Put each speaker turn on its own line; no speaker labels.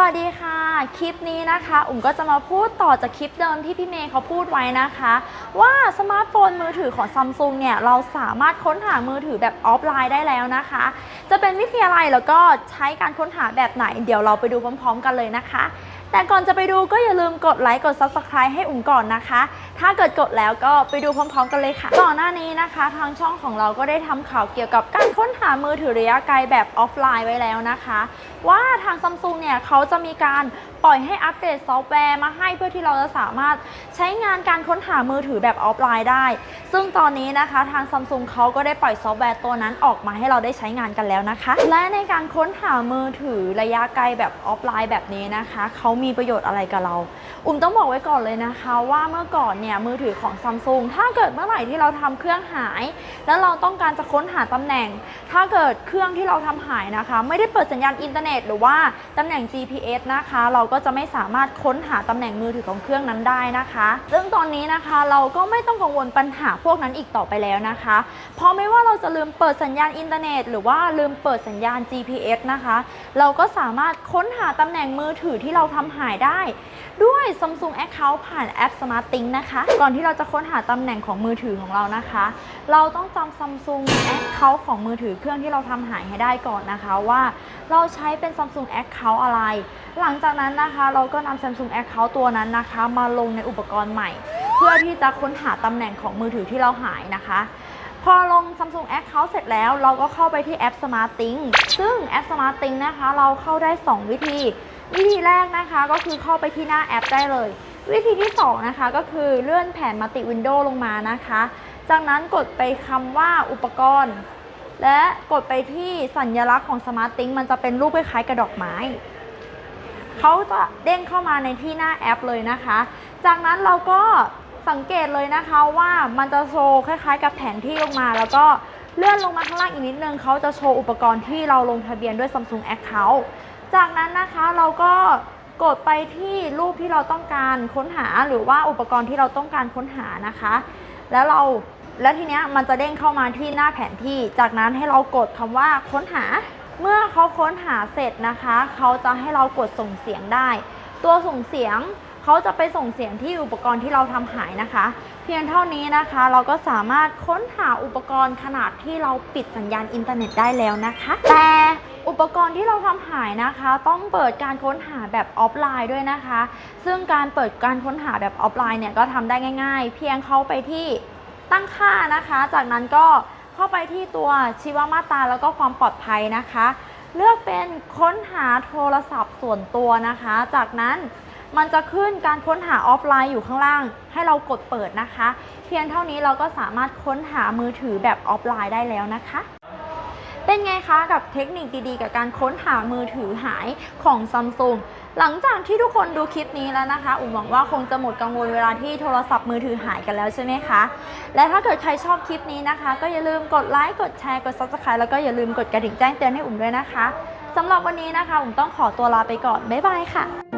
วัสดีค่ะ คลิปนี้นะคะ อุ๋มก็จะมาพูดต่อจากคลิปเดิมที่พี่เมย์เขาพูดไว้นะคะ ว่าสมาร์ทโฟนมือถือของซัมซุงเนี่ย เราสามารถค้นหามือถือแบบออฟไลน์ได้แล้วนะคะ จะเป็นวิธีอะไรแล้วก็ใช้การค้นหาแบบไหน เดี๋ยวเราไปดูพร้อมๆ กันเลยนะคะ แต่ก่อนจะไปดูก็อย่าลืมกดไลค์กด Subscribe ให้อุ๋มก่อนนะคะ ถ้าเกิดกดแล้วก็ไปดูพร้อมๆ กันเลยค่ะก่อนหน้านี้นะคะ ทางช่องของเราก็ได้ทำข่าวเกี่ยวกับการค้นหามือถือระยะไกลแบบออฟไลน์ไว้แล้วนะคะ ว่าทางซัมซุงเนี่ยเขาจะมีการปล่อยให้อัปเดตซอฟต์แวร์มาให้เพื่อที่เราจะสามารถใช้งานการค้นหามือถือแบบออฟไลน์ได้ ซึ่งตอนนี้นะคะทางซัมซุงเขาก็ได้ปล่อยซอฟต์แวร์ตัวนั้นออกมาให้เราได้ใช้งานกันแล้วนะคะ และในการค้นหามือถือระยะไกลแบบออฟไลน์แบบนี้นะคะเขามีประโยชน์อะไรกับเรา อุ้มต้องบอกไว้ก่อนเลยนะคะ ว่าเมื่อก่อนเนี่ยมือถือของซัมซุงถ้าเกิดเมื่อไหร่ที่เราทำเครื่องหาย แล้วเราต้องการจะค้นหาตำแหน่ง ถ้าเกิดเครื่องที่เราทำหายนะคะ ไม่ได้เปิดสัญญาณอินเทอร์เน็ต หรือว่าตำแหน่ง GPS นะคะ เราก็จะไม่สามารถค้นหาตำแหน่งมือถือของเครื่องนั้นได้นะคะ ซึ่งตอนนี้นะคะเราก็ไม่ต้องกังวลปัญหาพวกนั้นอีกต่อไปแล้วนะคะเพราะไม่ว่าเราจะลืมเปิดสัญญาณอินเทอร์เน็ต หรือว่าลืมเปิดสัญญาณ GPS นะคะ เราก็สามารถค้นหาตำแหน่งมือถือที่เราทำหายได้ ด้วย Samsung Account ผ่านแอป Smart Think นะคะ ก่อนที่เราจะค้นหาตำแหน่งของมือถือของเรานะคะ เราต้องจำ Samsung Account ของมือถือเครื่องที่เราทำหายให้ได้ก่อนนะคะว่า เราใช้เป็น Samsung Account อะไร หลังจากนั้นนะคะ เราก็นำ Samsung Account ตัวนั้นนะคะ มาลงในอุปกรณ์ใหม่ เพื่อที่จะค้นหาตำแหน่งของมือถือที่เราหายนะคะ พอลง Samsung Account เสร็จแล้ว เราก็เข้าไปที่แอป Smart Think ซึ่งแอป Smart Think นะคะ เราเข้าได้ 2 วิธี วิธีแรกนะคะก็คือเข้าไปที่หน้าแอปได้เลย วิธีที่ 2 นะคะ ก็คือเลื่อนแผ่นมัลติวินโดว์ลงมานะคะ จากนั้นกดไปคำว่าอุปกรณ์และกดไปที่สัญลักษณ์ของ Smart Think มันจะเป็นรูปคล้ายๆกระดอกไม้ เขาจะเด้งเข้ามาในที่หน้าแอปเลยนะคะ จากนั้นเราก็สังเกตเลยนะคะว่ามันจะโชว์คล้ายๆ กับแผนที่ลงมา แล้วก็เลื่อนลงมาข้างล่างอีกนิดนึงเขาจะโชว์อุปกรณ์ที่เราลงทะเบียนด้วย Samsung Account จากนั้นนะคะเราก็กดไปที่รูปที่เราต้องการค้นหาหรือว่าอุปกรณ์ที่เราต้องการค้นหานะคะ แล้วเราแล้วทีเนี้ยมันจะเด้งเข้ามาที่หน้าแผนที่ จากนั้นให้เรากดคำว่าค้นหา เมื่อเขาค้นหาเสร็จนะคะ เขาจะให้เรากดส่งเสียงได้ ตัวส่งเสียงเขาจะไปส่งเสียงที่อุปกรณ์ที่เราทำหายนะคะ เพียงเท่านี้นะคะ เราก็สามารถค้นหาอุปกรณ์ขนาดที่เราปิดสัญญาณอินเทอร์เน็ตได้แล้วนะคะ แต่อุปกรณ์ที่เราทำหายนะคะ ต้องเปิดการค้นหาแบบออฟไลน์ด้วยนะคะ ซึ่งการเปิดการค้นหาแบบออฟไลน์เนี่ยก็ทำได้ง่าย ๆ เพียงเข้าไปที่ตั้งค่านะคะ จากนั้นก็ เข้าไปที่ตัวชีวมาตราแล้วก็ความปลอดภัยนะคะ เลือกเป็นค้นหาโทรศัพท์ส่วนตัวนะคะ จากนั้นมันจะขึ้นการค้นหาออฟไลน์อยู่ข้างล่าง ให้เรากดเปิดนะคะ เพียงเท่านี้เราก็สามารถค้นหามือถือแบบออฟไลน์ได้แล้วนะคะ เป็นไงคะกับเทคนิคดีๆ กับการค้นหามือถือหายของซัมซุง หลังจากที่ทุกคนดูคลิปนี้แล้วนะคะ อุ่มหวังว่าคงจะหมดกังวลเวลาที่โทรศัพท์มือถือหายกันแล้วใช่ไหมคะ และถ้าเกิดใครชอบคลิปนี้นะคะ ก็อย่าลืมกดไลค์ กดแชร์ กด subscribe แล้วก็อย่าลืมกดกระดิ่งแจ้งเตือนให้อุ่มด้วยนะคะสำหรับวันนี้นะคะ อุ่มต้องขอตัวลาไปก่อน บ๊ายบายค่ะ